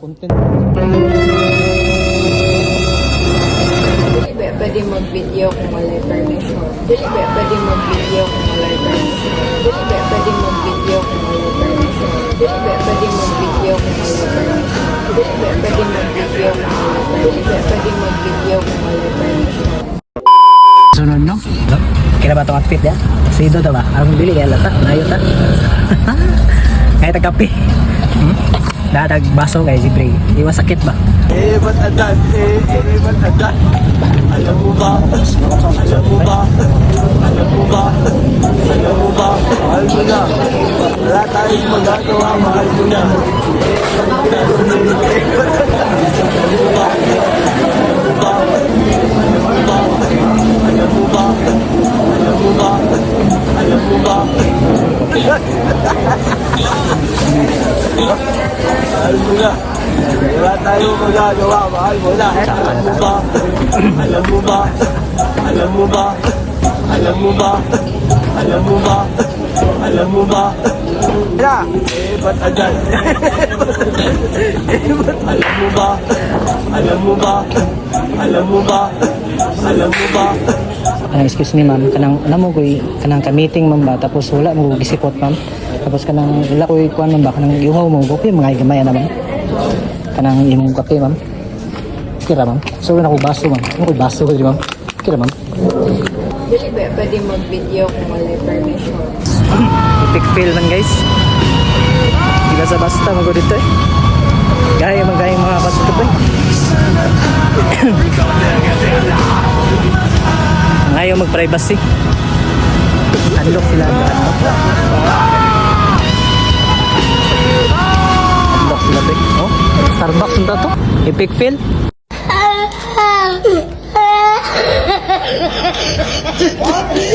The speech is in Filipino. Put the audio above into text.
content. Dili pwede mag-video kung wala permission? Dili pwede mag-video kung wala permission? Dili pwede mag-video kung wala permission? Dili pwede mag-video kung wala permission? Dili pwede mag-video kung wala permission? Dili pwede mag-video kung wala permission? Sunod no? Kira ba itong outfit ya? Sido to ba? Arang bili kaya lata, nayo ta. Kaya tagkape. Hmm? Datag baso kay si Bray. Iwas sakit ba? Eh, ba't adan? Eh, eh, ba't adan? Alam mo ba? Alam mo ba? Alam mo ba? Alam mo ba? Mahal mo na. Wala tayong magagawa, mahal mo na. Alam mo ba? Alam mo ba? Alam mo ba? Mo na. Wala tayong magagawa, mahal mo na. Alam mo ba? Alam mo ba? Alam mo ba? Alam mo ba? Alam mo ba? Alam mo ba? Wala. Eh, ba't agad? eh, ba't alam mo ba? Alam mo ba? Alam mo ba? Alam mo ba? Ah, excuse me ma'am, kanang alam mo koy kanang ka-meeting ma'am ba tapos wala mo gisipot ma'am. Tapos kanang wala koy kuan ma'am ba kanang iuhaw mo ko mga gamay na ma'am. Kanang imong kape ma'am. Kira ma'am. So na ko baso ma'am. Ko baso ko di ma'am. Kira ma'am. Dili ba pwede mag-video kung wala permission? Epic fail man guys. Di basta basta mago dito eh. Gaya man gaya mga baso to eh ayaw mag-privacy. Unlock sila. Unlock. Sila, Bek. Oh, Starbucks na to. Epic feel. What?